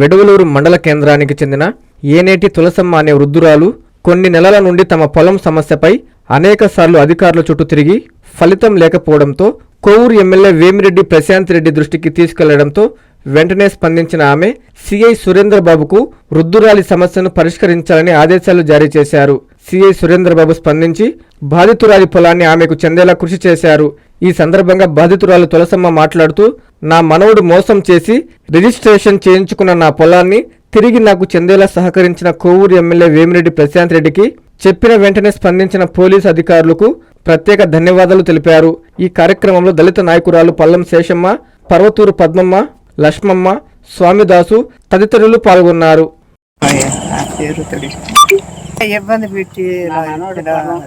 వెడవలూరు మండల కేంద్రానికి చెందిన ఏనేటి తులసమ్మ అనే వృద్ధురాలు కొన్ని నెలల నుండి తమ పొలం సమస్యపై అనేకసార్లు అధికారుల చుట్టూ తిరిగి ఫలితం లేకపోవడంతో కోవూరు ఎమ్మెల్యే వేమిరెడ్డి ప్రశాంత్ రెడ్డి దృష్టికి తీసుకెళ్ళడంతో వెంటనే స్పందించిన ఆమె సిఐ సురేంద్రబాబుకు వృద్ధురాలి సమస్యను పరిష్కరించాలని ఆదేశాలు జారీ చేశారు. సిఐ సురేంద్రబాబు స్పందించి బాధితురాలి పొలాన్ని ఆమెకు చెందేలా కృషి చేశారు. ఈ సందర్భంగా బాధితురాలు తులసమ్మ మాట్లాడుతూ నా మనవడు మోసం చేసి రిజిస్ట్రేషన్ చేయించుకున్న నా పొలాన్ని తిరిగి నాకు చెందేలా సహకరించిన కోవూరు ఎమ్మెల్యే వేమిరెడ్డి ప్రశాంత్ రెడ్డికి చెప్పిన వెంటనే స్పందించిన పోలీసు అధికారులకు ప్రత్యేక ధన్యవాదాలు తెలిపారు. ఈ కార్యక్రమంలో దళిత నాయకురాలు పల్లం శేషమ్మ పర్వతూరు పద్మమ్మ లక్ష్మమ్మ స్వామిదాసు తదితరులు పాల్గొన్నారు. ఇబ్బంది పెట్టి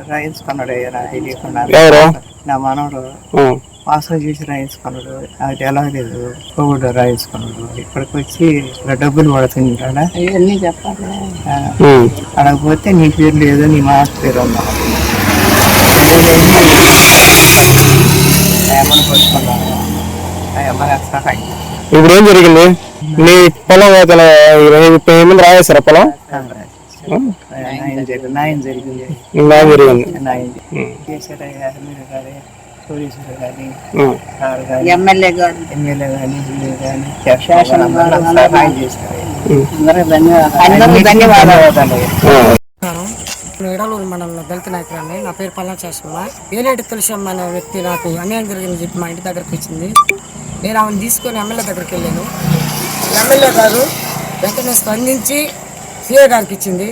రాయించుకున్నాడు నాకు తెలియకుండా? నా మనవడు. పాస్ చేసి రాయించుకున్నాడు అది ఎలా లేదు కోవిడ్ రాయించుకున్నాడు ఇక్కడికి వచ్చి ఇలా డబ్బులు పడుతుంది కదా అవన్నీ చెప్పాలి. అడగపోతే నీ పేరు లేదు నీ మాట పేరు ఉందా ఏమని పట్టుకున్నాను సహాయం ఇప్పుడు ఏం జరిగింది? నీ పొలం అతను ఏమైంది రాయేస్తారా పొలం? జరిగింది జరిగింది జరిగింది కానీ ఎమ్మెల్యే గారు. ఎమ్మెల్యే సహాయం అందరూ ధన్యవాదాలు. మండలంలో దళిత నాయకురాన్ని నా పేరు పల్లా చేసమ్మ ఏలేటి తులసమ్మ అనే వ్యక్తి నాకు అన్యాయం జరిగిందని చెప్పి మా ఇంటి దగ్గరకు వచ్చింది. నేను ఆమెను తీసుకొని ఎమ్మెల్యే దగ్గరికి వెళ్ళాను. ఎమ్మెల్యే గారు వెంటనే స్పందించి సిఏ గారికి ఇచ్చింది.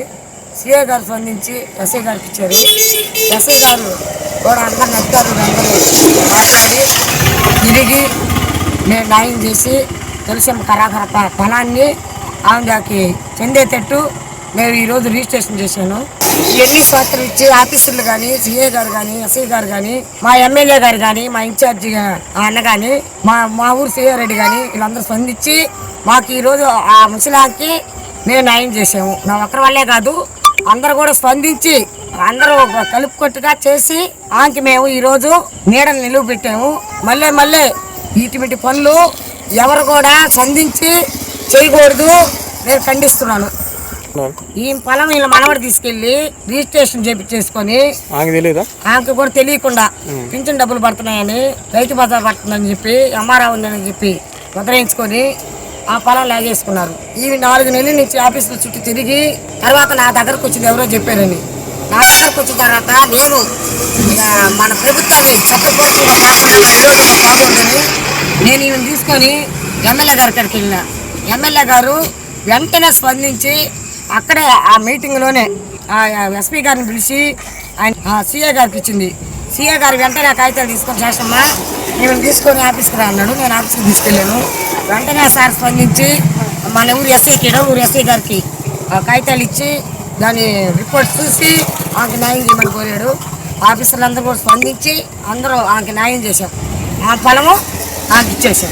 సిఏ గారు స్పందించి ఎస్ఐ గారికి ఇచ్చారు. ఎస్ఐ గారు కూడా అందరిని అధికారులు అందరూ మాట్లాడి తిరిగి నేను న్యాయం చేసి తులసిమ్మ కరాకర ప- పొలాన్ని ఆమెకి చెందేటట్టు నేను ఈరోజు రిజిస్ట్రేషన్ చేశాను. ఎన్ని పాత్రలు ఇచ్చి ఆఫీసర్లు కానీ సిఏ గారు కానీ ఎస్ఐ గారు కానీ మా ఎమ్మెల్యే గారు కానీ మా ఇన్ఛార్జి అన్న కానీ మా మా ఊరు సిఏ రెడ్డి కానీ వీళ్ళందరూ స్పందించి మాకు ఈరోజు ఆ ముసలాంకి మేము న్యాయం చేసాము నా ఒక్కరి వల్లే కాదు అందరూ కూడా స్పందించి అందరూ కలుపుకొట్టుగా చేసి ఆంకి మేము ఈరోజు నీడని నిలువ పెట్టాము. మళ్ళీ మళ్ళీ ఇటువంటి పనులు ఎవరు కూడా స్పందించి చేయకూడదు. నేను ఖండిస్తున్నాను. ఈ పొలం వీళ్ళ మనవడు తీసుకెళ్ళి రిజిస్ట్రేషన్ చేపించేసుకొని ఆమెకు తెలియదా ఆమెకు కూడా తెలియకుండా పింఛన్ డబ్బులు పడుతున్నాయని రైతు బజార్ పడుతుందని చెప్పి ఎంఆర్ఆ ఉందని చెప్పి ముద్రయించుకొని ఆ పొలం లాగేసుకున్నారు. ఈ నాలుగు నెలల నుంచి ఆఫీసుల చుట్టూ తిరిగి తర్వాత నా దగ్గరకు వచ్చింది ఎవరో చెప్పారని. నా దగ్గరకు వచ్చిన తర్వాత నేను మన ప్రభుత్వాన్ని చట్టపోతుగా కాకుండా రోజుల్లో బాగుందని నేను ఈమెను తీసుకొని ఎమ్మెల్యే గారి కాడికి వెళ్ళిన. ఎమ్మెల్యే గారు వెంటనే స్పందించి అక్కడే ఆ మీటింగ్లోనే ఆ ఎస్పీ గారిని పిలిచి ఆయన సీఏ గారికి ఇచ్చింది. సీఏ గారు వెంటనే ఆ కాగితాలు తీసుకొని చేసమ్మా నేను తీసుకొని ఆఫీస్కి రా అన్నాడు. నేను ఆఫీస్కి తీసుకెళ్ళాను. వెంటనే సార్ స్పందించి మన ఊరు ఎస్ఐకి ఊరు ఎస్ఐ గారికి ఆ కాగితాలు ఇచ్చి దాని రిపోర్ట్ చూసి ఆమెకి న్యాయం చేయమని కోరాడు. ఆఫీసర్లు అందరూ కూడా స్పందించి అందరూ ఆమెకి న్యాయం చేశాం ఆ ఫలము ఆమెకి ఇచ్చేసాం